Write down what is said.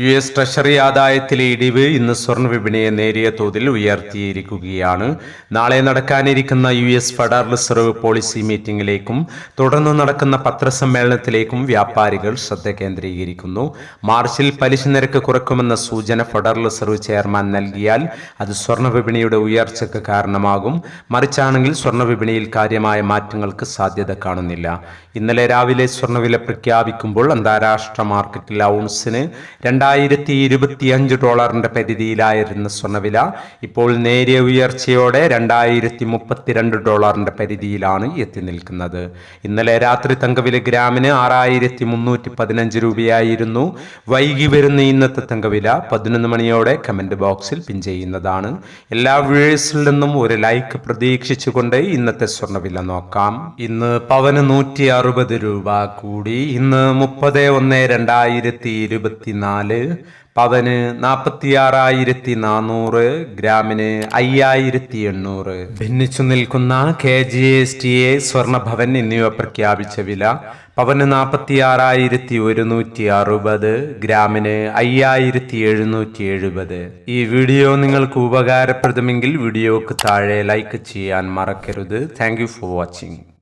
U S treasury ആദായത്തിലെ ഇടിവ് ഇന്ന് സ്വർണ വിപണിയെ നേരിയ തോതിൽ ഉയർത്തിയിരിക്കുകയാണ്. നാളെ നടക്കാനിരിക്കുന്ന U S federal reserve policy മീറ്റിംഗിലേക്കും തുടർന്ന് നടക്കുന്ന പത്രസമ്മേളനത്തിലേക്കും വ്യാപാരികൾ ശ്രദ്ധ കേന്ദ്രീകരിക്കുന്നു. മാർച്ചിൽ പലിശ നിരക്ക് കുറക്കുമെന്ന സൂചന ഫെഡറൽ റിസർവ് ചെയർമാൻ നൽകിയാൽ അത് സ്വർണ വിപണിയുടെ ഉയർച്ചയ്ക്ക് കാരണമാകും. മറിച്ചാണെങ്കിൽ സ്വർണ വിപണിയിൽ കാര്യമായ മാറ്റങ്ങൾക്ക് സാധ്യത കാണുന്നില്ല. ഇന്നലെ രാവിലെ സ്വർണവില പ്രഖ്യാപിക്കുമ്പോൾ അന്താരാഷ്ട്ര മാർക്കറ്റിൽ ഔൺസിന് രണ്ടായിരത്തി ഇരുപത്തിയഞ്ച് ഡോളറിന്റെ പരിധിയിലായിരുന്ന സ്വർണവില ഇപ്പോൾ നേരിയ ഉയർച്ചയോടെ രണ്ടായിരത്തി മുപ്പത്തിരണ്ട് ഡോളറിന്റെ പരിധിയിലാണ് എത്തി നിൽക്കുന്നത്. ഇന്നലെ രാത്രി തങ്കവില ഗ്രാമിന് ആറായിരത്തി മുന്നൂറ്റി പതിനഞ്ച് രൂപയായിരുന്നു. വൈകി വരുന്ന ഇന്നത്തെ തങ്കവില പതിനൊന്ന് മണിയോടെ കമന്റ് ബോക്സിൽ പിൻ ചെയ്യുന്നതാണ്. എല്ലാ വ്യൂഴേഴ്സിൽ നിന്നും ഒരു ലൈക്ക് പ്രതീക്ഷിച്ചുകൊണ്ട് ഇന്നത്തെ സ്വർണവില നോക്കാം. ഇന്ന് പവന് നൂറ്റി അറുപത് രൂപ കൂടി. ഇന്ന് മുപ്പത് ഒന്ന് രണ്ടായിരത്തി ഇരുപത്തിനാല് പവന് നാൽപ്പത്തി ആറായിരത്തി നാനൂറ് ഗ്രാമിന് അയ്യായിരത്തി എണ്ണൂറ് ഭിന്നിച്ചു നിൽക്കുന്ന K G S T A Swarnabhavan എന്നിവ പ്രഖ്യാപിച്ച വില പവന് നാൽപ്പത്തി ആറായിരത്തി ഒരുന്നൂറ്റി അറുപത് ഗ്രാമിന് അയ്യായിരത്തി എഴുന്നൂറ്റി എഴുപത് ഈ വീഡിയോ നിങ്ങൾക്ക് ഉപകാരപ്രദമെങ്കിൽ വീഡിയോക്ക് താഴെ ലൈക്ക് ചെയ്യാൻ മറക്കരുത്. Thank for watching